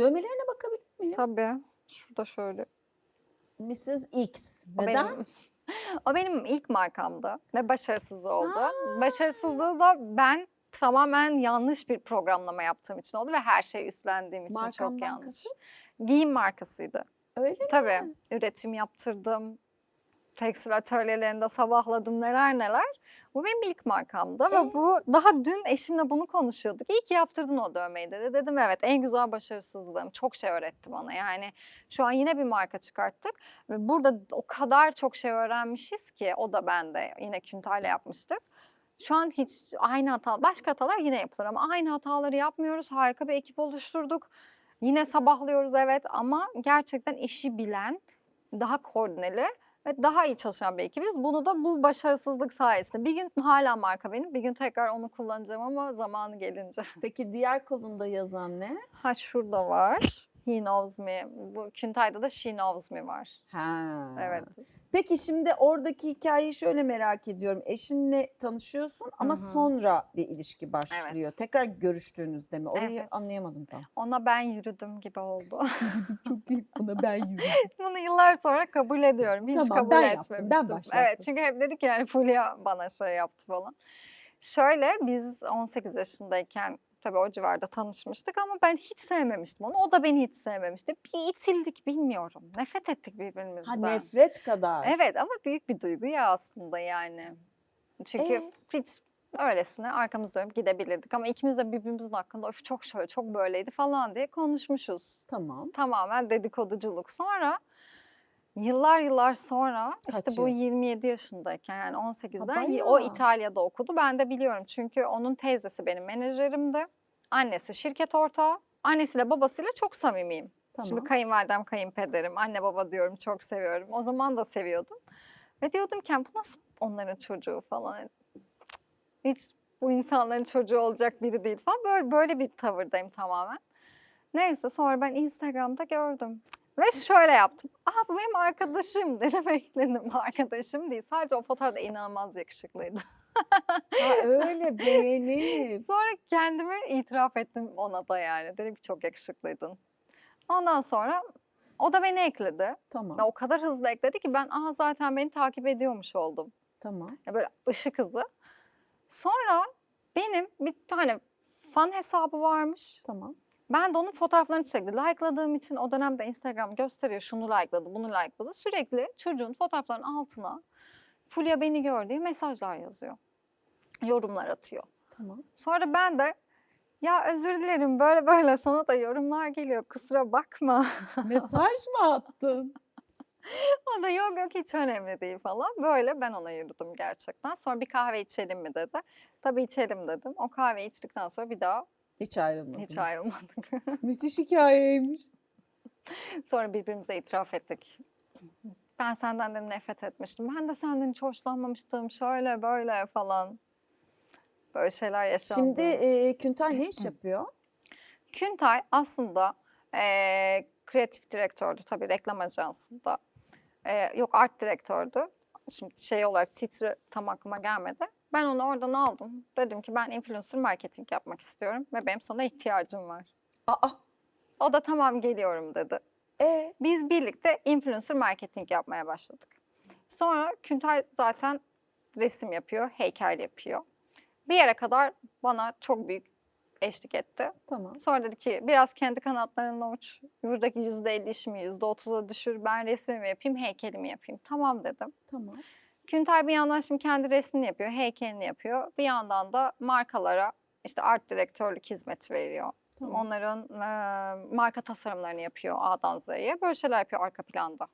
Dövmelerine bakabilir miyim? Tabii. Şurada şöyle. Mrs. X. O Neden? benim, o benim ilk markamdı ve başarısız oldu. Aa. Başarısızlığı da ben tamamen yanlış bir programlama yaptığım için oldu ve her şeyi üstlendiğim için çok Markamdan yanlış. kasıt? Giyim markasıydı. Öyle mi? Tabii. Üretim yaptırdım. Tekstil atölyelerinde sabahladım neler neler. Bu benim ilk markamdı Ee? ve bu daha dün eşimle bunu konuşuyorduk. İyi ki yaptırdın o dövmeyi dedi. Dedim evet en güzel başarısızlığım. Çok şey öğretti bana. Yani şu an yine bir marka çıkarttık ve burada o kadar çok şey öğrenmişiz ki o da ben de yine Küntay'la yapmıştık. Şu an hiç aynı hata, başka hatalar yine yapılır ama aynı hataları yapmıyoruz. Harika bir ekip oluşturduk. Yine sabahlıyoruz evet ama gerçekten işi bilen, daha koordineli ve daha iyi çalışan bir ekibiz. Bunu da bu başarısızlık sayesinde. Bir gün hala marka benim, bir gün tekrar onu kullanacağım ama zamanı gelince. Peki diğer kolunda yazan ne? Ha şurada var. He knows me. Bu Küntay'da da she knows me var. Ha. Evet. Peki şimdi oradaki hikayeyi şöyle merak ediyorum. Eşinle tanışıyorsun ama Hı hı. sonra bir ilişki başlıyor. Evet. Tekrar görüştüğünüzde mi? Orayı Evet. anlayamadım tam. Ona ben yürüdüm gibi oldu. Çok iyi. Ona ben yürüdüm. Bunu yıllar sonra kabul ediyorum. Hiç Tamam, kabul ben yaptım, ben etmemiştim. başlattım. Evet çünkü hep dedik yani Fulya bana şey yaptı falan. Şöyle biz 18 yaşındayken tabii o civarda tanışmıştık ama ben hiç sevmemiştim onu. O da beni hiç sevmemişti. Bir itildik bilmiyorum. Nefret ettik birbirimizden. Ha nefret kadar. Evet ama büyük bir duygu ya aslında yani. Çünkü Ee? hiç öylesine arkamızda dönüp gidebilirdik ama ikimiz de birbirimizin hakkında öf çok şöyle çok böyleydi falan diye konuşmuşuz Tamam. tamamen dedikoduculuk. Sonra yıllar yıllar sonra Kaç işte bu yıl? 27 yaşındayken yani 18'den y- o. İtalya'da okudu. Ben de biliyorum çünkü onun teyzesi benim menajerimdi. Annesi şirket ortağı. Annesiyle babasıyla çok samimiyim. Tamam. Şimdi kayınvalidem, kayınpederim, anne baba diyorum çok seviyorum. O zaman da seviyordum. Ve diyordum ki "Yani bu nasıl onların çocuğu falan. Hiç bu insanların çocuğu olacak biri değil falan. Böyle, böyle bir tavırdayım tamamen. Neyse sonra ben Instagram'da gördüm. Ve şöyle yaptım. Aha bu benim arkadaşım dedim ekledim. Arkadaşım değil. Sadece o fotoğrafta inanılmaz yakışıklıydı. Ha öyle beğenip. Sonra kendimi itiraf ettim ona da yani. Dedim ki çok yakışıklıydın. Ondan sonra o da beni ekledi. Tamam. Ve o kadar hızlı ekledi ki ben aha zaten beni takip ediyormuş oldum. Tamam. Ya böyle ışık hızı. Sonra benim bir tane fan hesabı varmış. Tamam. Ben de onun fotoğraflarını sürekli like'ladığım için o dönemde Instagram gösteriyor şunu like'ladı, bunu like'ladı. Sürekli çocuğun fotoğraflarının altına Fulya beni gör diye mesajlar yazıyor. Yorumlar atıyor. Tamam. Sonra ben de ya özür dilerim böyle böyle sana da yorumlar geliyor kusura bakma. Mesaj mı attın? o da yok yok hiç önemli değil falan. Böyle ben ona yürüdüm gerçekten. Sonra bir kahve içelim mi dedi. Tabii içelim dedim. O kahveyi içtikten sonra bir daha Hiç ayrılmadınız. hiç ayrılmadık. Müthiş hikayeymiş. Sonra birbirimize itiraf ettik. Ben senden de nefret etmiştim. Ben de senden hiç hoşlanmamıştım. Şöyle böyle falan. Böyle şeyler yaşandı. Şimdi e, Küntay ne iş yapıyor? Küntay aslında eee kreatif direktördü tabii reklam ajansında. Eee, yok art direktördü. Şimdi şey olarak titri tam aklıma gelmedi. Ben onu oradan aldım. Dedim ki ben influencer marketing yapmak istiyorum ve benim sana ihtiyacım var. Aa. O da tamam geliyorum dedi. E Biz birlikte influencer marketing yapmaya başladık. Sonra Küntay zaten resim yapıyor, heykel yapıyor. Bir yere kadar bana çok büyük eşlik etti. tamam. Sonra dedi ki biraz kendi kanatlarınla uç. Buradaki yüzde elli işimi yüzde otuza düşür. Ben resmimi yapayım, heykelimi yapayım. Tamam dedim. Tamam. Küntay bir yandan şimdi kendi resmini yapıyor, heykelini yapıyor. Bir yandan da markalara işte art direktörlük hizmeti veriyor. Tamam. Onların e, marka tasarımlarını yapıyor A'dan Z'ye. Böyle şeyler yapıyor arka planda.